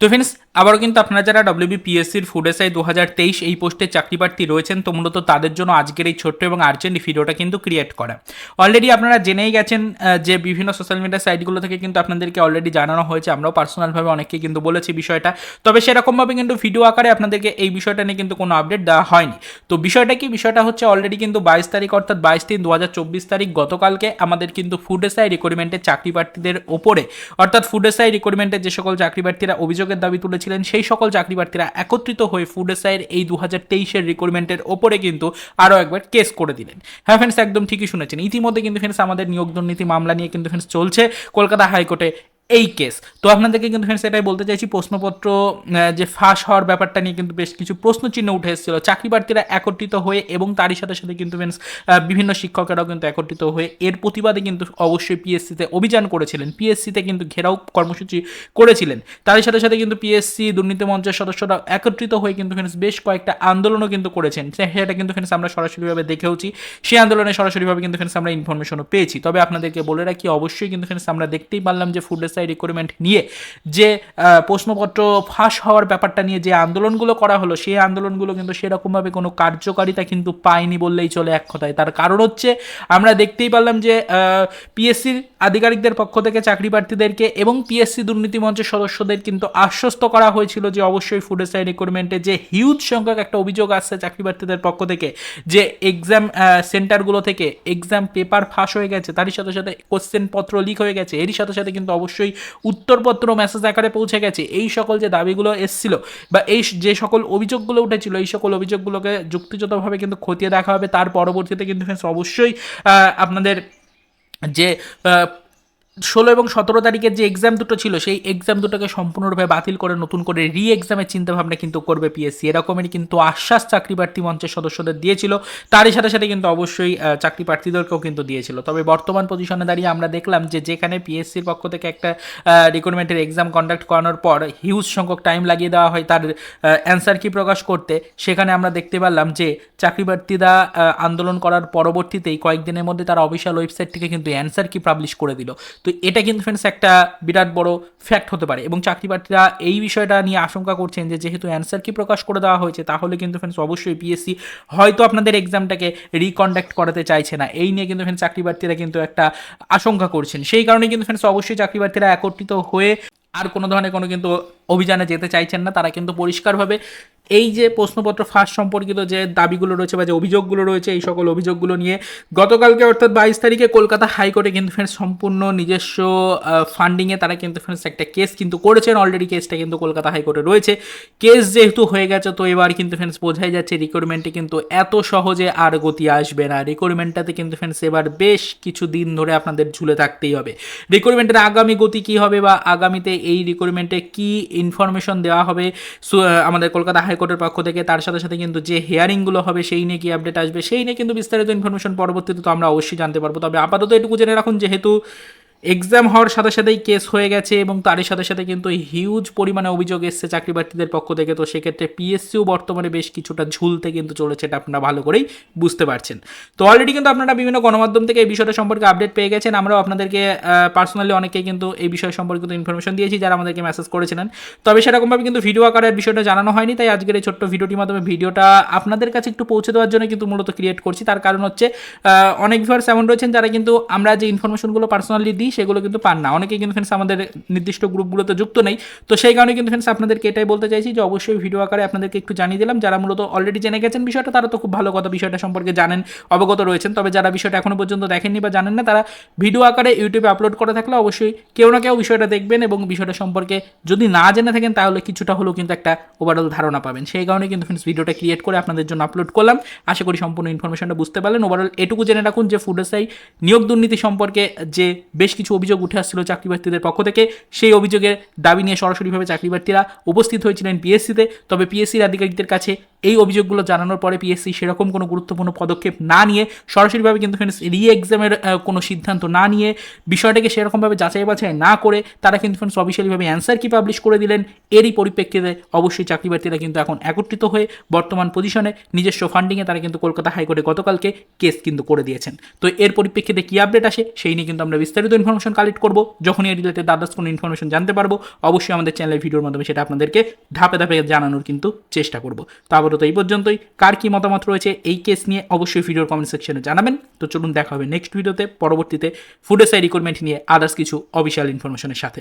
তো ফ্রেন্ডস আবারও কিন্তু আপনারা যারা ডব্লিউবি পিএসসির ফুড এসআই দু হাজার তেইশ এই পোস্টে চাকরি প্রার্থী রয়েছেন, তো মূলত তাদের জন্য আজকের এই ছোট্ট এবং আর্জেন্ট ভিডিওটা কিন্তু ক্রিয়েট করা। অলরেডি আপনারা জেনেই গেছেন যে বিভিন্ন সোশ্যাল মিডিয়া সাইটগুলো থেকে কিন্তু আপনাদেরকে অলরেডি জানানো হয়েছে, আমরাও পার্সোনালভাবে অনেককে কিন্তু বলেছি বিষয়টা। তবে সেরকমভাবে কিন্তু ভিডিও আকারে আপনাদেরকে এই বিষয়টা নিয়ে কিন্তু কোনো আপডেট দেওয়া হয়নি। তো বিষয়টা কি? বিষয়টা হচ্ছে অলরেডি কিন্তু বাইশ তারিখ অর্থাৎ বাইশ তিন দু হাজার চব্বিশ তারিখ গতকালকে আমাদের কিন্তু ফুড এসআই রিক্রুটমেন্টের চাকরি প্রার্থীদের ওপরে, অর্থাৎ ফুড এসআই রিক্রুটমেন্টের যে সকল চাকরি প্রার্থীরা অভিযোগের দাবি তুলেছিলেন, সেই সকল চাকরি প্রার্থীরা একত্রিত হয়ে ফুড এসআইয়ের এই দু হাজার তেইশের রিক্রুটমেন্টের ওপরে কিন্তু আরও একবার কেস করে দিলেন। হ্যাঁ ফ্রেন্ডস একদম ঠিকই শুনেছেন। ইতিমধ্যে কিন্তু ফ্রেন্ডস আমাদের নিয়োগ দুর্নীতি মামলা নিয়ে কিন্তু ফ্রেন্ডস চলছে। কলকাতা হাইকোর্টে এই কেস তো আপনাদেরকে কিন্তু ফ্রেন্ডস এটাই বলতে চাইছি, প্রশ্নপত্র যে ফাঁস হওয়ার ব্যাপারটা নিয়ে কিন্তু বেশ কিছু প্রশ্ন চিহ্ন উঠে এসেছিল। চাকরি প্রার্থীরা একত্রিত হয়ে এবং তারই সাথে সাথে কিন্তু ফ্রেন্ডস বিভিন্ন শিক্ষকেরাও কিন্তু একত্রিত হয়ে এর প্রতিবাদে কিন্তু অবশ্যই পিএসসিতে অভিযান করেছিলেন। পিএসসিতে কিন্তু ঘেরাও কর্মসূচি করেছিলেন। তারই সাথে সাথে কিন্তু পিএসসি দুর্নীতি মঞ্চের সদস্যরা একত্রিত হয়ে কিন্তু ফ্রেন্ডস বেশ কয়েকটা আন্দোলনও কিন্তু করেছেন। সেটা কিন্তু ফ্রেন্ডস আমরা সরাসরিভাবে দেখেওছি। সেই আন্দোলনে সরাসরিভাবে কিন্তু ফ্রেন্ডস আমরা ইনফরমেশনও পেয়েছি। তবে আপনাদেরকে বলে রাখি, অবশ্যই কিন্তু ফ্রেন্ডস আমরা দেখতেই পারলাম যে ফুড এসআই রিক্রুটমেন্ট নিয়ে যে প্রশ্নপত্র ফাঁস হওয়ার ব্যাপারটা নিয়ে যে আন্দোলনগুলো করা হলো, সেই আন্দোলনগুলো কিন্তু সেরকমভাবে কোনো কার্যকারিতা কিন্তু পায়নি বললেই চলে এক কথায়। তার কারণ হচ্ছে, আমরা দেখতেই পারলাম যে পিএসসির আধিকারিকদের পক্ষ থেকে চাকরি প্রার্থীদেরকে এবং পিএসসি দুর্নীতি মঞ্চের সদস্যদের কিন্তু আশ্বস্ত করা হয়েছিল যে, অবশ্যই ফুড এসআই রিক্রুটমেন্টে যে হিউজ সংখ্যক একটা অভিযোগ আসছে চাকরি প্রার্থীদের পক্ষ থেকে যে এক্সাম সেন্টারগুলো থেকে এক্সাম পেপার ফাঁস হয়ে গেছে, তারই সাথে সাথে কোশ্চেন পত্র লিক হয়ে গেছে, এরই সাথে সাথে কিন্তু অবশ্যই উত্তরপত্র মেসেজ আকারে পৌঁছে গেছে। এই সকল যে দাবিগুলো এসছিল বা এই যে সকল অভিযোগগুলো উঠেছিল, এই সকল অভিযোগগুলোকে যুক্তিযুতভাবে কিন্তু খতিয়ে দেখা হবে। তার পরবর্তীতে কিন্তু অবশ্যই আপনাদের যে ষোলো এবং সতেরো তারিখের যে এক্সাম দুটো ছিল, সেই এক্সাম দুটোকে সম্পূর্ণরূপে বাতিল করে নতুন করে রি এক্সামের চিন্তাভাবনা কিন্তু করবে পিএসসি এরকমেরই কিন্তু আশ্বাস চাকরি প্রার্থী মঞ্চের সদস্যদের দিয়েছিল। তারই সাথে সাথে কিন্তু অবশ্যই চাকরি প্রার্থীদেরকেও কিন্তু দিয়েছিল। তবে বর্তমান পজিশনে দাঁড়িয়ে আমরা দেখলাম যে, যেখানে পিএসসির পক্ষ থেকে একটা রিক্রুটমেন্টের এক্সাম কন্ডাক্ট করানোর পর হিউজ সংখ্যক টাইম লাগিয়ে দেওয়া হয় তার অ্যান্সার কি প্রকাশ করতে, সেখানে আমরা দেখতে পারলাম যে চাকরি প্রার্থীরা আন্দোলন করার পরবর্তীতেই কয়েকদিনের মধ্যে তারা অফিসিয়াল ওয়েবসাইট থেকে কিন্তু অ্যান্সার কি পাবলিশ করে দিল। তো এটা কিন্তু ফ্রেন্ডস একটা বিরাট বড় ফ্যাক্ট হতে পারে এবং চাকরি প্রার্থীরা এই বিষয়টা নিয়ে আশঙ্কা করছেন যে যেহেতু অ্যান্সার কি প্রকাশ করে দেওয়া হয়েছে, তাহলে কিন্তু ফ্রেন্ডস অবশ্যই পিএসসি হয়তো আপনাদের এক্সামটাকে রিকন্ডাক্ট করাতে চাইছে না। এই নিয়ে কিন্তু ফ্রেন্ডস চাকরি প্রার্থীরা কিন্তু একটা আশঙ্কা করছেন। সেই কারণে কিন্তু ফ্রেন্ডস অবশ্যই চাকরি প্রার্থীরা একত্রিত হয়ে আর কোনো ধরনের কোনো কিন্তু অভিযানে যেতে চাইছেন না, তারা কিন্তু পরিষ্কারভাবে এই যে প্রশ্নপত্র ফাঁস সম্পর্কিত যে দাবিগুলো রয়েছে বা যে অভিযোগগুলো রয়েছে, এই সকল অভিযোগগুলো নিয়ে গতকালকে অর্থাৎ বাইশ তারিখে কলকাতা হাইকোর্টে কিন্তু ফ্রেন্ডস সম্পূর্ণ নিজস্ব ফান্ডিংয়ে তারা কিন্তু ফ্রেন্ডস একটা কেস কিন্তু করেছেন। অলরেডি কেসটা কিন্তু কলকাতা হাইকোর্টে রয়েছে। কেস যেহেতু হয়ে গেছে, তো এবার কিন্তু ফ্রেন্ডস বোঝাই যাচ্ছে রিক্রুটমেন্টে কিন্তু এত সহজে আর গতি আসবে না। রিক্রুটমেন্টটাতে কিন্তু ফ্রেন্ডস এবার বেশ কিছু দিন ধরে আপনাদের ঝুলে থাকতেই হবে। রিক্রুটমেন্টের আগামী গতি কী হবে বা আগামীতে এই রিক্রুটমেন্টে কী ইনফরমেশন দেওয়া হবে আমাদের কলকাতা হাইকোর্টের পক্ষ থেকে তার সাথে সাথে কিন্তু যে হিয়ারিংগুলো হবে সেই নিয়ে কি আপডেট আসবে? সেই নিয়ে কিন্তু বিস্তারিত ইনফরমেশন পরবর্তীতে তো আমরা অবশ্যই জানতে পারব। তবে আপাতত এটুকু জেনে রাখুন, যেহেতু এক্সাম হওয়ার সাথে সাথেই কেস হয়ে গেছে এবং তারই সাথে সাথে কিন্তু হিউজ পরিমাণে অভিযোগ এসছে চাকরি প্রার্থীদের পক্ষ থেকে। তো সেক্ষেত্রে পিএসসিও বর্তমানে বেশ কিছুটা ঝুলতে কিন্তু চলেছে এটা আপনারা ভালো করেই বুঝতে পারছেন। তো অলরেডি কিন্তু আপনারা বিভিন্ন গণমাধ্যম থেকে এই বিষয়টা সম্পর্কে আপডেট পেয়ে গেছেন। আমরাও আপনাদেরকে পার্সোনালি অনেকেই কিন্তু এই বিষয় সম্পর্কিত ইনফরমেশন দিয়েছি যারা আমাদেরকে মেসেজ করেছিলেন। তবে সেরকমভাবে কিন্তু ভিডিও আকারের বিষয়টা জানানো হয়নি, তাই আজকের এই ছোট্ট ভিডিওটির মাধ্যমে ভিডিওটা আপনাদের কাছে একটু পৌঁছে দেওয়ার জন্য কিন্তু মূলত ক্রিয়েট করছি। তার কারণ হচ্ছে অনেক ভিউয়ার্স এমন রয়েছেন যারা কিন্তু আমরা যে ইনফরমেশনগুলো পার্সোনালি দিই সেগুলো কিন্তু পান না। অনেকেই কিন্তু ফ্রেন্ডস আমাদের নির্দিষ্ট গ্রুপগুলোতে যুক্ত নেই। তো সেই কারণে কিন্তু ফ্রেন্ডস আপনাদেরকে এটাই বলতে চাইছি যে অবশ্যই ভিডিও আকারে আপনাদেরকে একটু জানিয়ে দিলাম। যারা মূলত অলরেডি জেনে গেছেন বিষয়টা, তারা তো খুব ভালো কথা বিষয়টা সম্পর্কে জানেন, অবগত রয়েছেন। তবে যারা বিষয়টা এখনও পর্যন্ত দেখেননি বা জানেন না, তারা ভিডিও আকারে ইউটিউবে আপলোড করে থাকলে অবশ্যই কেউ না কেউ বিষয়টা দেখবেন এবং বিষয়টা সম্পর্কে যদি না জেনে থাকেন, তাহলে কিছুটা হলেও কিন্তু একটা ওভারঅল ধারণা পাবেন। সেই কারণে কিন্তু ফ্রেন্ডস ভিডিওটা ক্রিয়েট করে আপনাদের জন্য আপলোড করলাম। আশা করি সম্পূর্ণ ইনফরমেশনটা বুঝতে পারলেন। ওভারঅল এটুকু জেনে রাখুন যে ফুড এসআই নিয়োগ দুর্নীতি সম্পর্কে যে বেশ কিছু অভিযোগ উঠে আসছিল চাকরি প্রার্থীদের পক্ষ থেকে। সেই অভিযোগের দাবি নিয়ে সরাসরিভাবে চাকরি প্রার্থীরা উপস্থিত হয়েছিলেন পিএসসিতে তবে পিএসসির আধিকারিকদের কাছে এই অভিযোগগুলো জানানোর পরে পিএসসি সেরকম কোনো গুরুত্বপূর্ণ পদক্ষেপ না নিয়ে সরাসরিভাবে কিন্তু ফ্রেন্ডস রি এক্সামের কোনো সিদ্ধান্ত না নিয়ে বিষয়টাকে সেরকমভাবে যাচাই বাছাই না করে তারা কিন্তু ফ্রেন্ডস অফিসিয়ালিভাবে অ্যান্সার কি পাবলিশ করে দিলেন এরই পরিপ্রেক্ষিতে অবশ্যই চাকরি প্রার্থীরা কিন্তু এখন একত্রিত হয়ে বর্তমান পজিশনে নিজস্ব ফান্ডিংয়ে তারা কিন্তু কলকাতা হাইকোর্টে গতকালকে কেস কিন্তু করে দিয়েছেন। তো এর পরিপ্রেক্ষিতে কী আপডেট আসে সেই নিয়ে কিন্তু আমরা বিস্তারিত ইনফরমেশন কালেক্ট করব। যখনই এর রিলেটেড আদার্স কোনো ইনফরমেশন জানতে পারব, অবশ্যই আমাদের চ্যানেলের ভিডিওর মাধ্যমে সেটা আপনাদেরকে ধাপে ধাপে জানানোর কিন্তু চেষ্টা করব। তো আপাতত এই পর্যন্তই। কার কি মতামত রয়েছে এই কেস নিয়ে অবশ্যই ভিডিওর কমেন্ট সেকশনে জানাবেন। তো চলুন দেখা হবে নেক্সট ভিডিওতে পরবর্তীতে ফুড এসআই রিক্রুটমেন্ট নিয়ে আদার্স কিছু অফিসিয়াল ইনফরমেশনের সাথে।